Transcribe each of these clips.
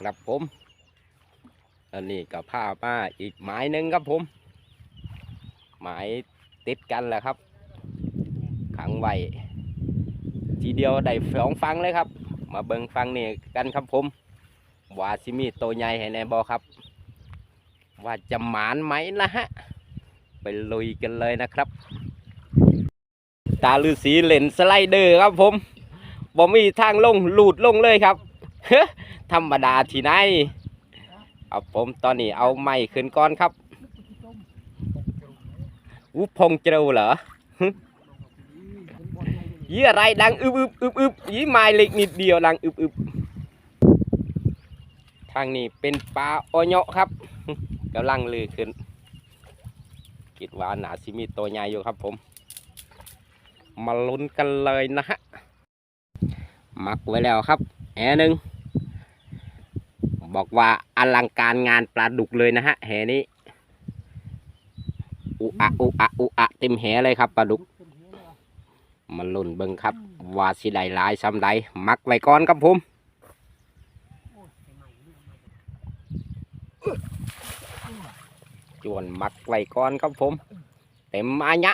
ครับผมอันนี้ก็ผ้ามาอีกหมายหนึ่งครับผม หมายติดกันแหละครับ ขังไว้ทีเดียวได้สองฟังเลยครับ มาเบิ่งฟังนี่กันครับผมว่าซิมีตัวใหญ่ให้แน่บอครับ ว่าจะหมานไหมนะฮะ ไปลุยกันเลยนะครับ ตาลือสีเล่นสไลเดอร์ครับผมบ่มีทางลงหลุดลงเลยครับ ธรรมดาที่ไหนเอาผมตอนนี้เอาไม้ขึ้นก่อนครับอุพงเจรูเหรอยี่อะไรดังอึบอึบอึบอึบยี่ไม้เล็กนิดเดียวดังอึบอึบทางนี้เป็นปลาออยครับกำลังลือขึ้นคิดว่าหนาซิมีตัวใหญ่อยู่ครับผม มาลุ้นกันเลยนะฮะมักไว้แล้วครับแหหนึ่ง บอกว่าอลังการงานปลาดุกเลยนะฮะแหนี้อุอะอุอะอุอะเต็มแหเลยครับปลาดุกมาลุ้นเบิ่งครับว่าสิได้หลายซ้ำใดมักไว้ก่อนครับผมจวนมักไว้ก่อนครับผม เต็มอายะ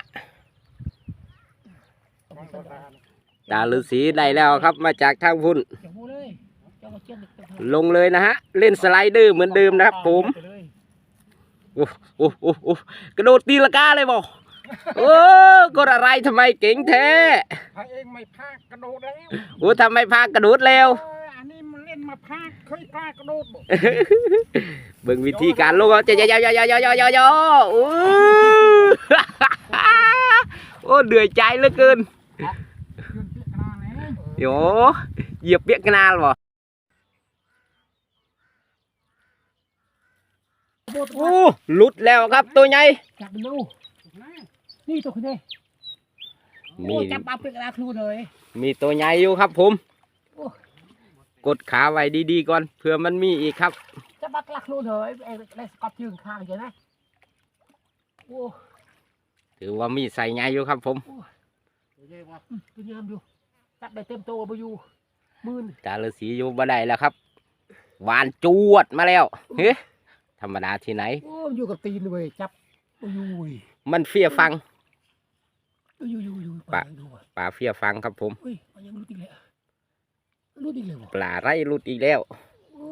ตาฤาษีได้แล้วครับมาจากทางพุ่นเลยเจ้าก็เจ็บเจ็บลงเลยนะฮะ เล่นสไลเดอร์เหมือนเดิมนะครับผมไปเลยโอ้โอ้โอ้โอ้กระโดดตีละกาเลยบอกโอ้กดอะไรทำไมเก่งแท้พายเองไม่พากกระโดดแล้วโอ้ทำไมพากระโดดเร็วเอออันนี้มันเล่นมาพากเคยกล้ากระโดดบ่เบิ่งวิธีการลงเอาจะยอยอยอยอยอยอยโอ้โอ้เดือดใจเหลือเกินยืนเปียกกระดานแล้วโยเหยียบเปียกกระนาลบ่ โบดโอ้หลุดแล้วครับตัวใหญ่จับมันดูนี่ตัวคุณเด้มีโอ้จับปลาเปียกกระดานครูเลย มีตัวใหญ่อยู่ครับผมโอ้กดขาไว้ดีๆก่อนเผื่อมันมีอีกครับจับปลากระครูเลยเอ้ยได้สกอตยืนข้างเฉยนะโอ้ถือว่ามีใส่ใหญ่อยู่ครับผมตัวใหญ่ว่ะอืมตัวยามอยู่จับได้เต็มตัวไปอยู่หมื่นจาฤาษีอยู่บ่ได้แล้วครับหวานจวดมาแล้วเฮ้ ธรรมดาที่ไหน โอ้มันอยู่กับตีนเว้ยจับโอ้ยอยู่ยมันเฟี้ยฟังอยู่อยู่อยู่ปะดูว่ะปลาเฟี้ยฟังครับผมเฮ้ยมันยังรุดอีกเลยรุดอีกเลยว่ะปลาไร่หลุดอีกแล้ว โอ้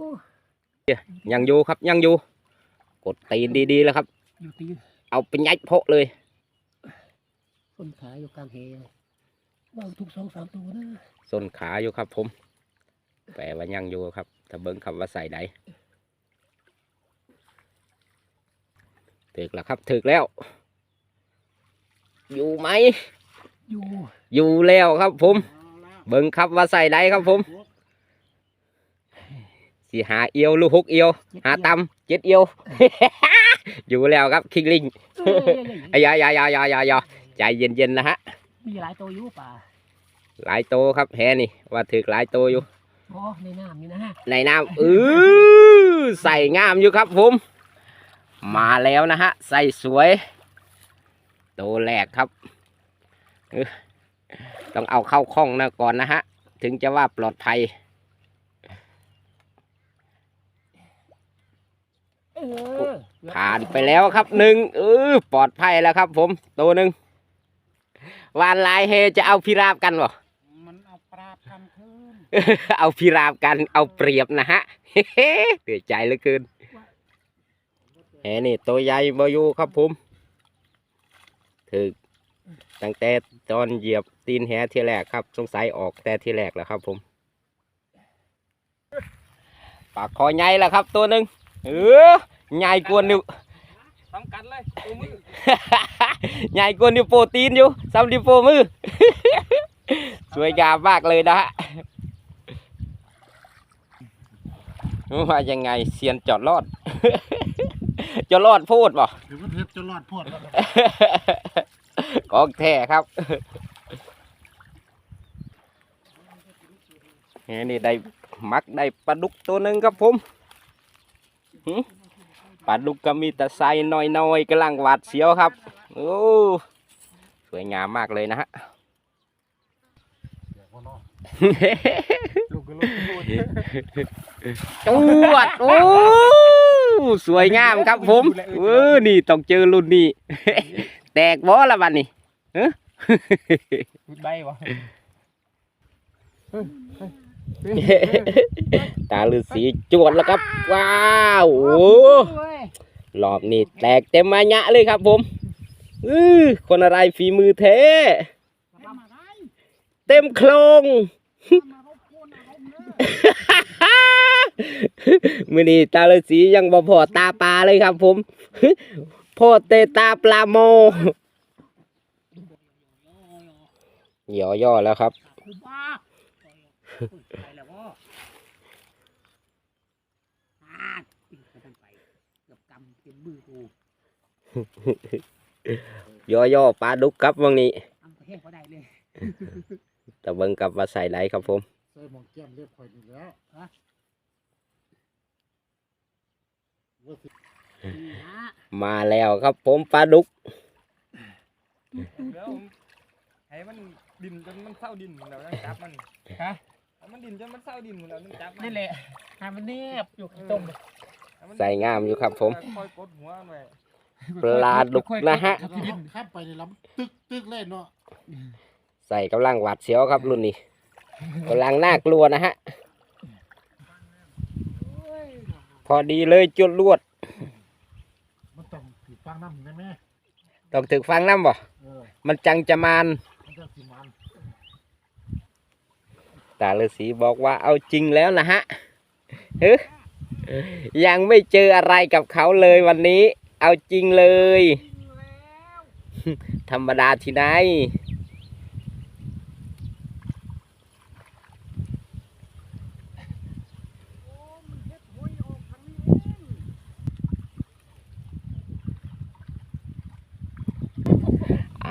ยังอยู่ครับยังอยู่ กดตีนดีๆแล้วครับ อยู่ตีนเอาไปยัดโพะเลย ต้นขาอยู่กลางเฮวางทุกสองสามตัวนะส้นขาอยู่ครับผม แปลว่ายังอยู่ครับ ถ้าเบิ้งคำว่าใส่ใด ถึกแล้วครับถึกแล้ว อยู่ไหม อยู่อยู่แล้วครับผม เบิ้งครับว่าใส่ใดครับผมสีหาเอียวหรือหกเอียว หาตำเจ็ดเอียว อยู่แล้วครับคิงลิงเอ้ยเอ้ยเอ้ยอยาอยาอยาอยาอยาอยาใจเย็นๆนะฮะ มีหลายตัวอยู่ป่าหลายโตครับแฮนี่ ว่าถึกหลายโตอยู่อ๋อในน้ำนี่นะฮะในน้ำเออใส่งามอยู่ครับผม มาแล้วนะฮะใส่สวยโตแรกครับเออต้องเอาเข้าคล้องนะก่อนนะฮะ ถึงจะว่าปลอดภัยเออผ่านไปแล้วครับหนึ่งเออปลอดภัยแล้วครับ ผมตัวหนึ่งวานลายเฮจะเอาพิราบกันบ่มันเอาปราบกันคืนเอาพิราบกันเอาเปรียบนะฮะเฮ้เดือดใจเหลือเกิน แหนี่ตัวใหญ่บอยู่ครับผมถึกตั้งแต่ตอนเหยียบตีนแหที่แรกครับสงสัยออกแต่ที่แรกแล้วครับผมปากคอใหญ่แล้วครับ ตัวหนึ่งเออใหญ่กว่านิ้วทำกันเลยตัวมือใหญ่กว่านิ้วโปรตีนอยู่ซ้ำนิ้วโปรมือสวยงามมากเลยนะฮะว่ายังไงเซียนจอดรอด จอดรอดพูดบ่ถือว่าเทปจะรอดพวดแล้วของแท้ครับเฮ้นี่ได้มักได้ปลาดุกตัวหนึ่งครับผมหึปลาดุกก็มีแต่ไซน้อยๆกำลังหวาดเสียวครับโอ้สวยงามมากเลยนะฮะลูกกันรถพูดจวดโอ้ สวยงามครับผมเออนี่ต้องเจอรุ่นนี้ แตกบ่ละบัดนี้พูดใบวะตาฤาษีจวดแล้วครับ ว้าวโอ้รอบนี้แตกเต็มมายะเลยครับผมอือคนอะไรฝีมือเทเต็มโครง มือนี้ตาฤาษียังบ่พอตาปลาเลยครับผมพอเตตาปลาโมย่อๆแล้วครับคุบ้าไปแล้วก็อย่อปลาดุกครับวันนี้แต่เบิ่งกลับมาใส่ไหลครับผม ใส่หมองแก้มเรียบข่อยนี่แล้วนี่ฮะมาแล้วครับผมปลาดุก แล้วให้มันดินจนมันเศร้าดินแล้วนั่งจับมันฮะ ให้มันดินจนมันเศร้าดินแล้วนั่งจับมันนั่นแหละให้มันเนียบอยู่ข้างต้มให้มันใส่งามอยู่ครับผมคอยกดหัวมันไว้ปลาดุกนะฮะ ข้ามไปในลำตึกตึกเลยเนาะ ใส่กำลังหวาดเสียวครับรุ่นนี้ กำลังน่ากลัวนะฮะ พอดีเลยจุดลวด มันต้องถือฟังน้ำได้ไหมต้องถึกฟังน้ำบ่เออมันจังจะมานมันจะสิมันตาฤาษีบอกว่าเอาจริงแล้วนะฮะเฮ้ยยังไม่เจออะไรกับเขาเลยวันนี้ เอาจริงเลย ธรรมดาที่ไหน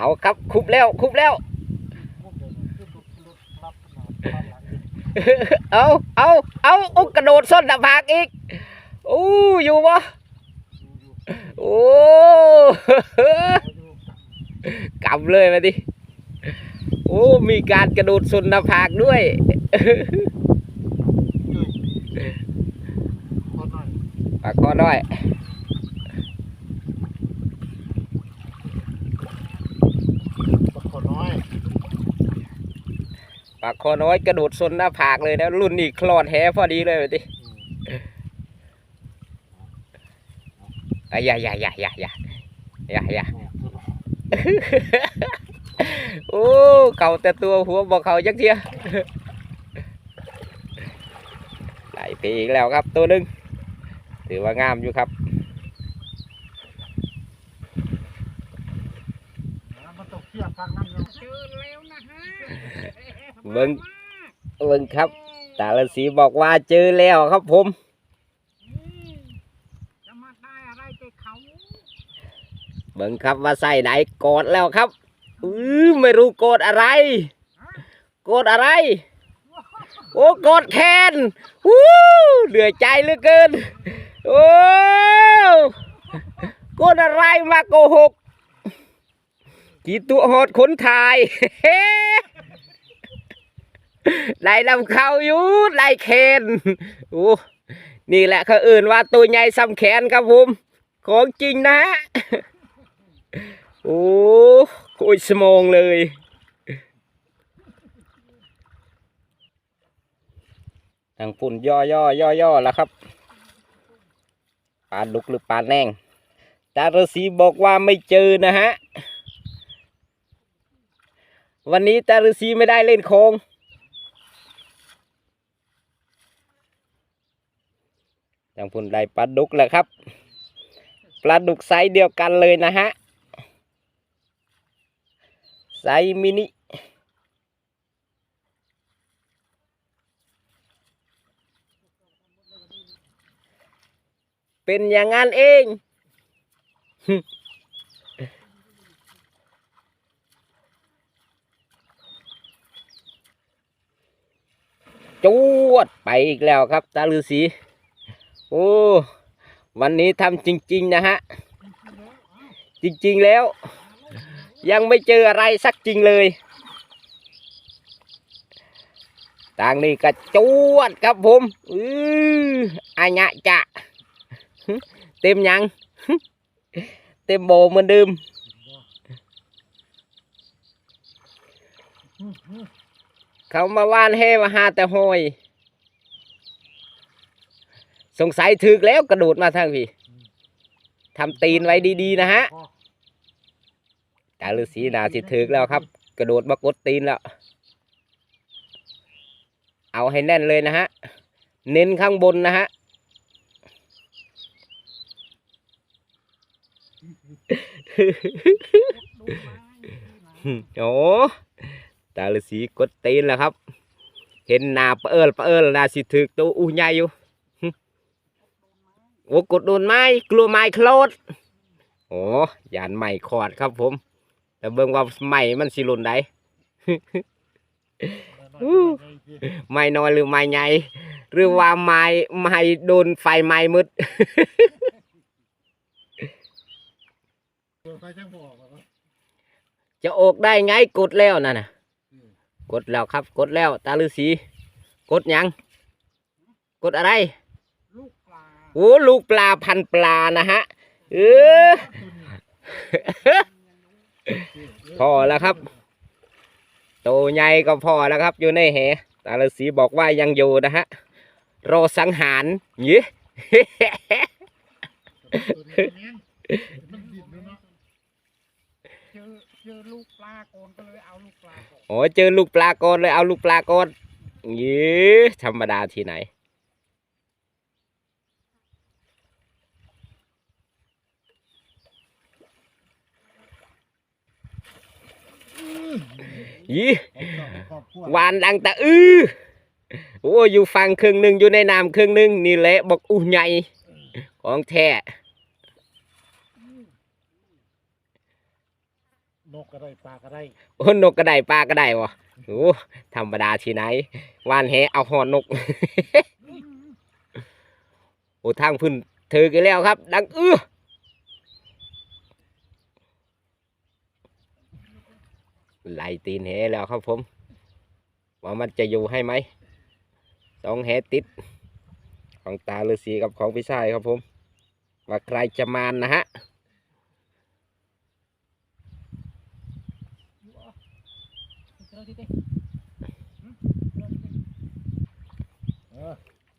เอาครับ คุบแล้ว คุบแล้วพวกเดี๋ยวนี้ขึ้นรถรถรับขนาดรับหลังนี่เอาเอาเอาโอ้กระโดดส้นหน้าผากอีกอู้อยู่บ่ดูอยู่โอ้ดูกำเลยมาดิโอ้มีการกระโดดส้นหน้าผากด้วยคนหน่อยปากคอน้อย บักคนน้อย ปากคอน้อยกระโดดส้นหน้าผากเลยนะ รุ่นนี้คลอดแฮพอดีเลยดิอะอย่าอย่าอย่าอย่าอย่าอย่าอย่าโอ้เก่าแต่ตัวหัวบอกเขาจักเทียไหลไปอีกแล้วครับตัวหนึ่งถือว่างามอยู่ครับ มันต้องเคลียร์ฟังน้ำเนาะ เจอแล้วนะฮะ เบิ่งเบิ่งครับตาลสีบอกว่าเจอแล้วครับผมจะมาได้อะไรแต่เขาเบิ่งครับว่าใส่ไหนกดแล้วครับอือไม่รู้กดอะไรกดอะไร โอ้กดแคนวู้เหลือใจเหลือเกิน โอ้กดอะไรมาโกหกกี่ตัวโหดขนทาย ได้นำเข้าอยู่ได้แคนโอ้นี่แหละเขาอื่นว่าตัวใหญ่ซ้ำแขนครับผม ของจริงนะโอ้คุยสมองเลยทางปุ่นย่อย่อย่อย่อแล้วครับปลาดุกหรือปลาแนงตาฤาษีบอกว่าไม่เจอนะฮะ วันนี้ตาฤาษีไม่ได้เล่นโคงางปุ่นได้ปลาดุกแล้วครับ ปลาดุกไซส์เดียวกันเลยนะฮะ ไซส์มินิเป็นอย่างนั้นเอง จวดไปอีกแล้วครับตาลือสี โอ้ วันนี้ทำจริง ๆ นะฮะ จริง ๆ แล้ว ยังไม่เจออะไรสักจริงเลยทางนี้ก็จวดครับผมอืออัญญะจะเต็มยัง เต็มโบเหมือนเดิมเขามาว่านเฮมาหาแต่หอย สงสัยถึกแล้วกระโดดมาทางพี่ทำตีนไว้ดีๆนะฮะกาฤาษีนาสิถึกแล้วครับ กระโดดมากดตีนแล้ว เอาให้แน่นเลยนะฮะ เน้นข้างบนนะฮะโอ้ตาฤาษีกดตีนแล้วครับ เห็นนาเปะเอิลเปะเอิลนาสิถึกตัวอู้ใหญ่อยู่ โอ้กดโดนไม้กลัวไม้โคลดโอ้ยานไม้ขอดครับผมแต่เบิ่งว่าไม้มันสิล่นได้ไม้น้อยหรือไม้ใหญ่หรือว่าไม้ไม้โดนไฟไหม้มืดจะออกได้ไงกดแล้วนั่นน่ะกดแล้วครับ กดแล้ว ตาฤาษีกดยัง กดอะไร โอ้ลูกปลาพันปลานะฮะเออพอแล้วครับโตใหญ่ก็พอแล้วครับ อยู่ในแหตาฤาษีบอกว่ายังอยู่นะฮะรอสังหารยี่มันดิบเจอลูกปลาโกนก็เลยเอาลูกปลาโอ้เจอลูกปลาก่อนเลยเอาลูกปลาก่อนยี่ธรรมดาที่ไหน ยี่ครอบครัวหวานดังตะอื้อโอ้อยู่ฟังครึ่งหนึ่งอยู่ในน้ำครึ่งหนึ่งนี่แหละบอกอู้ใหญ่ของแท้นกก็ได้ปลาก็ได้โอ้นกก็ได้ปลาก็ได้วะโอ้ธรรมดาที่ไหนวานแหเอาหอนนกโอ้ทางพื้นเธอกันแล้วครับ ดังอื้อ ไล่ตีนแหแล้วครับผมว่ามันจะอยู่ให้ไหมสองแหติด ของตาฤาษีกับของพี่ชายครับผม ว่าใครจะมานนะฮะ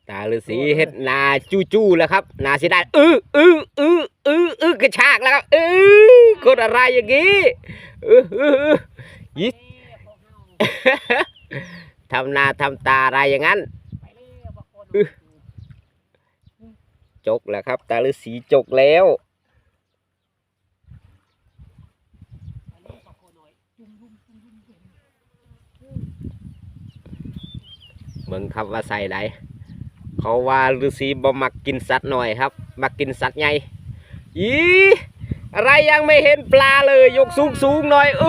ตาฤาษีเฮ็ดนาจู้จู้แล้วครับ นาสิได้อื้ออื้ออื้ออื้ออื้อกระชากแล้วครับอื้อกดอะไรอย่างงี้อื้ออื้ออื้อ ยิทำนาทำตาอะไรอย่างนั้นจกแล้วครับ ตาฤาษีจกแล้วเบิ่งครับว่าใส่ไดเขาว่าฤาษีบ่มักกินสัตว์หน่อยครับ มักกินสัตว์ใหญ่อี อะไรยังไม่เห็นปลาเลย ยกสูงสูงหน่อยเอ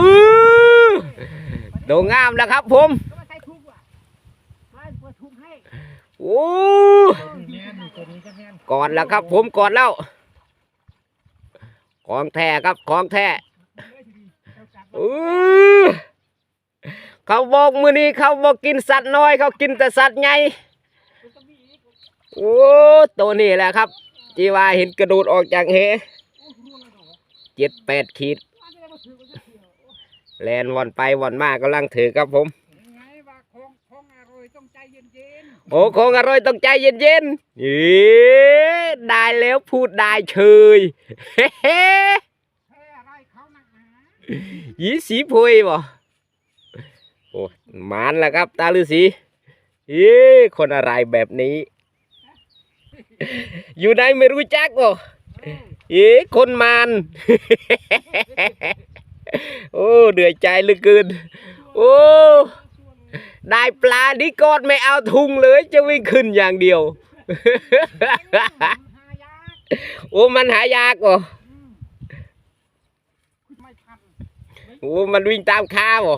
อโดงงามแล้วครับผมก็มาใส่ทุกว่าเปิดทุกให้โอ้แม่นตัวนี้ก็แม่นกอดแล้วครับ ผมก่อดแล้ว ของแท้ครับของแท้เออเขาบอกมือนี้เขาบอกกินสัตว์น้อย เขากินแต่สัตว์ใหญ่โอ้ตัวนี้แหละครับจีว่าเห็นกระโดดออกจากเห เจ็ดแปดขีด แลนวันไปวันมากำลังถือครับผมไงว่าของของอร่อยต้องใจเย็นโอ้ของอร่อยต้องใจเย็นๆเอ๊ได้แล้วพูดได้เฉยเฮ้ๆแค่อเขาหนักหนายี่สีพวยบ่โอ้หมานแล้วครับ ตาฤาษีเอ๊ะคนอะไรแบบนี้ อยู่ไหนไม่รู้จักบ่ เอ๊ะคนมาน โอ้เดือดใจเหลือเกิน โอ้ได้ปลาดีกอดไม่เอาทุงเลยจะวิ่งขึ้นอย่างเดียวหายากโอ้มันหายากบ่ไม่ทันโอ้มันวิ่งตามข้าบ่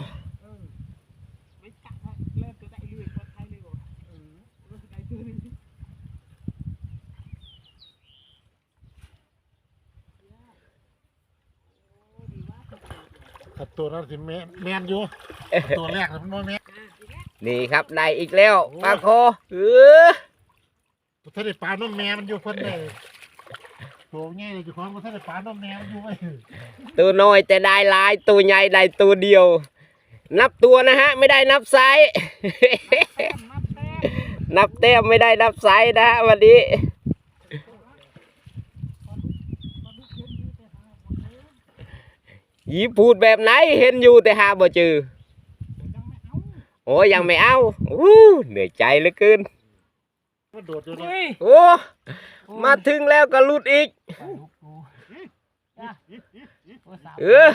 ไม่จับเริ่มจะได้เรื่อยกว่าไทยเลยบ่เออเริ่มจะได้ตัวนึง ขับ ตัวนั้นสิแมนแมนอยู่ ตัวแรกน่ะมันบ่แมนนี่ครับได้อีกแล้วปลาคอเออถ้าได้ปลาน้องแม่มันอยู่เพิ่นได้โตง่ายเลยเจ้าของบ่ทันได้ปลาน้องแม่มันอยู่ไว้ตัวน้อยแต่ได้หลายตัวใหญ่ได้ตัวเดียว นับตัวนะฮะ ไม่ได้นับไซส์ นับแต้มไม่ได้นับไซส์นะฮะวันนี้ ยีพูดแบบไหนเห็นอยู่แต่หาบ่เจอโอ้ยังไม่เอาอู้เหนื่อยใจเหลือเกินมันโดดอยู่เนาะเฮ้ยโอ้มาถึงแล้วก็หลุดอีกเออ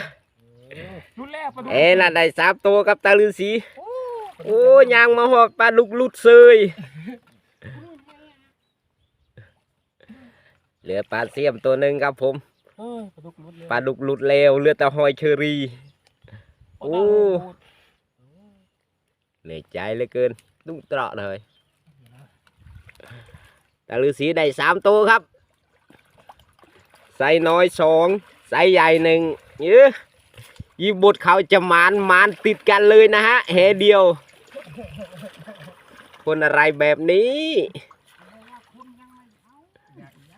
รุ่นแรกปลาดุกเอ้น่ะได้สามตัวกับตาลือสีโอ้ยางมาหอดปลาดุกหลุดเซยเหลือปลาเสียมตัวหนึ่งครับผม เฮ้ยปลาดุกรุดเลยปลาดุกหลุดเลวเหลือแต่หอยเชอรี่ โอ้ เหนื่อยใจเหลือเกินตุ้งเตราะเลยตาลือสีได้สามตัวครับใส่น้อยสองใส่ใหญ่หนึ่งเยอะยีบดเขาจะหมานหมานติดกันเลยนะฮะแหเดียว คนอะไรแบบนี้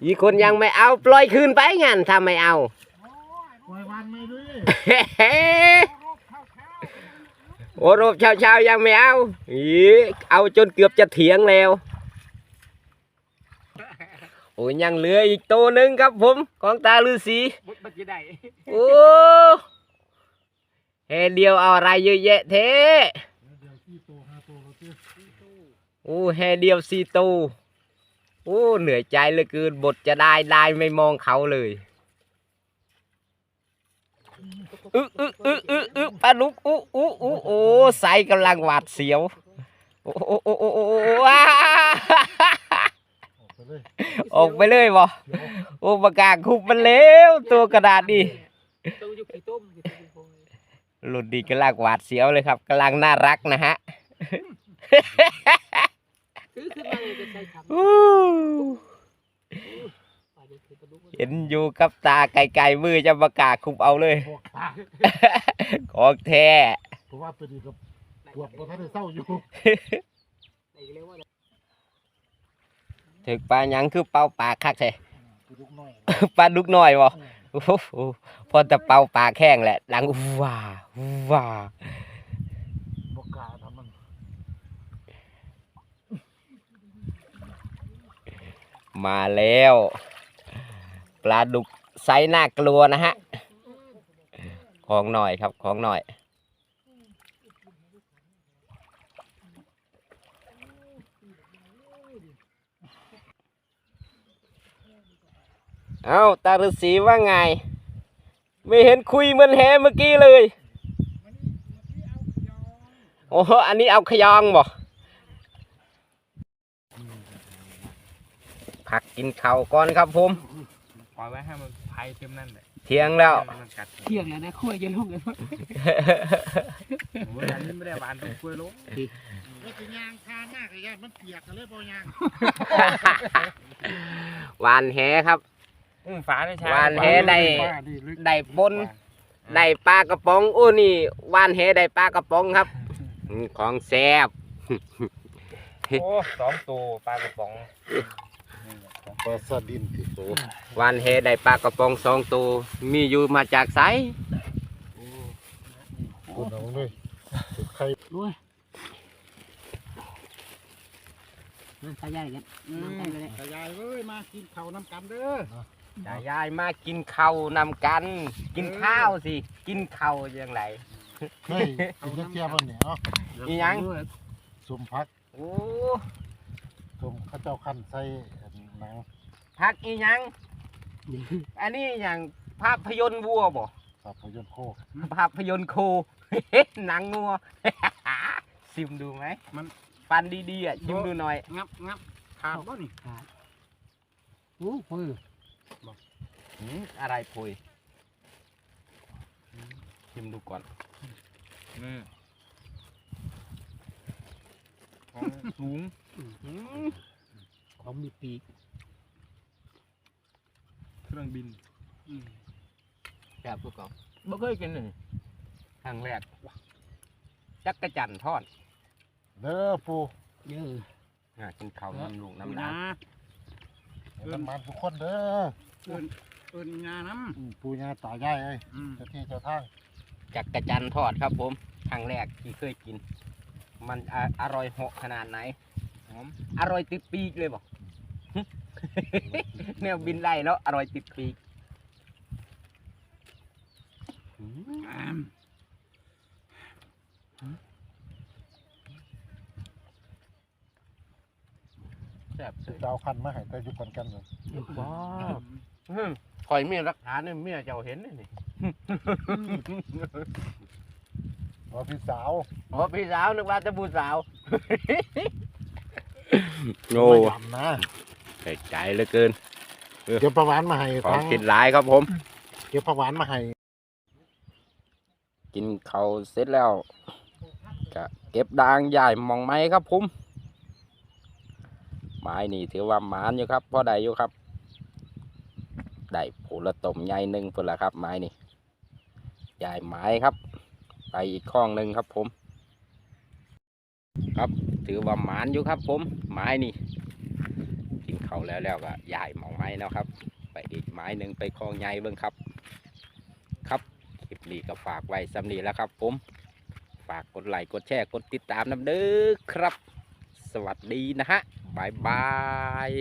ยีคนยังไม่เอาปล่อยคืนไปงั้นถ้าไม่เอา ปล่อยวานไม่ด้วยโอ้รบเช้าๆยังไม่เอาอีเอาจนเกือบจะเถียงแล้ว โอ้ยยังเหลืออีกตัวหนึ่งครับผมของตาลือสีบุดบัดจะได้โอ้แค่เดียวเอาอะไรเยอะแยะเทเดี๋ยวที่โตห้าโตแล้วที่โอ้แค่เดียวสี่ตัว โอ้เหนื่อยใจเหลือเกินบทจะได้ได้ไม่มองเขาเลยอึอึอึอึอึปลาดุกอุอุอุโอ้ใส่กำลังหวาดเสียวโอ้โอ้โอ้โอ้โอ้โอ้ว้าออกไปเลยออกไปเลยบ่เดี๋ยวโอ้ปากกาคุบมันเร็วตัวกระดาษดิต้มยุกี่ต้มกี่ต้มโพยหลุดดีกำลังหวาดเสียวเลยครับกำลังน่ารักนะฮะ ซื้อขึ้นมาเลยจะใช้ทอู้ำปลาดุกคือปลาดุกเห็นอยู่กับตาไกลๆมือจะประกาศคุบเอาเลยพวกปลาของแท้เพราะว่าตัวนี้กับพวกบ่ทันได้เศร้าอยู่ไหนเรียกว่าถึกปลาหยังคือเป่าปากคักใช่ตัวลูกน้อยปลาดุกน้อยบ่โอ้โหพอจะเป่าปากแข้งแหละดังว้าว้า บ่กล้าทำมัน มาแล้ว ปลาดุกไซส์น่ากลัวนะฮะ ของหน่อยครับของหน่อย เอาตาฤาษีว่าไง ไม่เห็นคุยเหมือนแฮเมื่อกี้เลย โอ้โหอันนี้เอาขยองบ่พั กกินข้าวก่อนครับผม ปล่อยไว้ให้มันพายเต็มนั่นแหละเที่ยงแล้ว มันกัดเที่ยงแล้วนะคุยจะลงกันโอ้ยอันนี้ไม่ได้หวานต้องกล้วยลงแล้วสิยางพานมากเลยย่านมันเปียกกันเลยบ่ยางหวานแหครับ อืมฝาได้ใช่หวานแหได้ปลานี่ลึกได้ปนได้ปลากระป๋องโอ้นี่หวานแหได้ปลากระป๋องครับอืมของแซ่บโอ้สองตัวปลากระป๋อง ปลาสดินที่โตหวานแหได้ปลากระป๋องสองตัวมีอยู่มาจากไสคุณเอาเลยถูกใครด้วยนั่นตายายกันนั่งไปเลยตายายเอ้ยมากินข้าวน้ำกันเด้อยายายมากินข้าวนำกัน กินข้าวสิ กินข้าวยังไงเฮ้ยกินจักเทียบมันเนี่ยเนาะอีหยังสมพักโอ้สมข้าเจ้าขั้นใส่หนัง พักอีหยัง อันนี้อย่างภาพยนตร์วัวบ่ภาพยนตร์โคกภาพยนตร์โค หนังงัวซิมดูไหมมัน ปันดีๆอะชิมดูหน่อย งับงับขาดบ่นี่โอ้โหหืมอะไรพุยชิมดูก่อนอืมของสูง ของมีปีก เครื่องบินแบบพวกเขาบ่เคยกินเลยครั้งแรกจักกระจันทอดอเด้อปูเยอะน่ากินข้าวน้ำลูกน้ำน้ำนะดาให้มันมันทุกคนเด้อเอินเอินงาน้อืมปูย่าตายายเอ้ยำอืมเจ้าที่เจ้าทางจักกระจันทอดครับผมครั้งแรกที่เคยกิน มันออร่อยเหาะขนาดไหนหอมอร่อยติดปีกเลยบอก แนวบินไล่แล้วอร่อยติดปีกอืมอ่าแซ่บสุดจะเอาคันมาให้แต่อยู่กันกันเลยว้าวคอยมีรักฐานเนี่ยเมียเจ้าเห็นนี่ว่าพี่สาวโอ้พี่สาวนึกว่าจะบูสาวโอ้ ไม่ยำนะ ใจเหลือเกินเก็บประหวานมาให้ของทางกินหลายครับผมเก็บประหวานมาให้กินเขาวเสร็จแล้วก็เก็บดางใหญ่มองไม้ครับผมไม้นี่ถือว่าหมานอยู่ครับพอได้อยู่ครับได้ผลละตมใหญ่หนึ่งพุ่นละครับ ไม้นี่ใหญ่ไม้ครับ ไปอีกข้องหนึ่งครับผม ครับถือว่าหมานอยู่ครับผมไม้นี่กิน เขาแล้วแล้วก็ใหญ่มองไม้แล้วครับ ไปอีกไม้หนึ่งไปคลองใหญ่เบิ้งครับ ครับคลิปนี้ก็ฝากไว้สำนีแล้วครับ ผมฝากกดไลค์กดแชร์กดติดตามน้ำเด้อครับ สวัสดีนะฮะบายบาย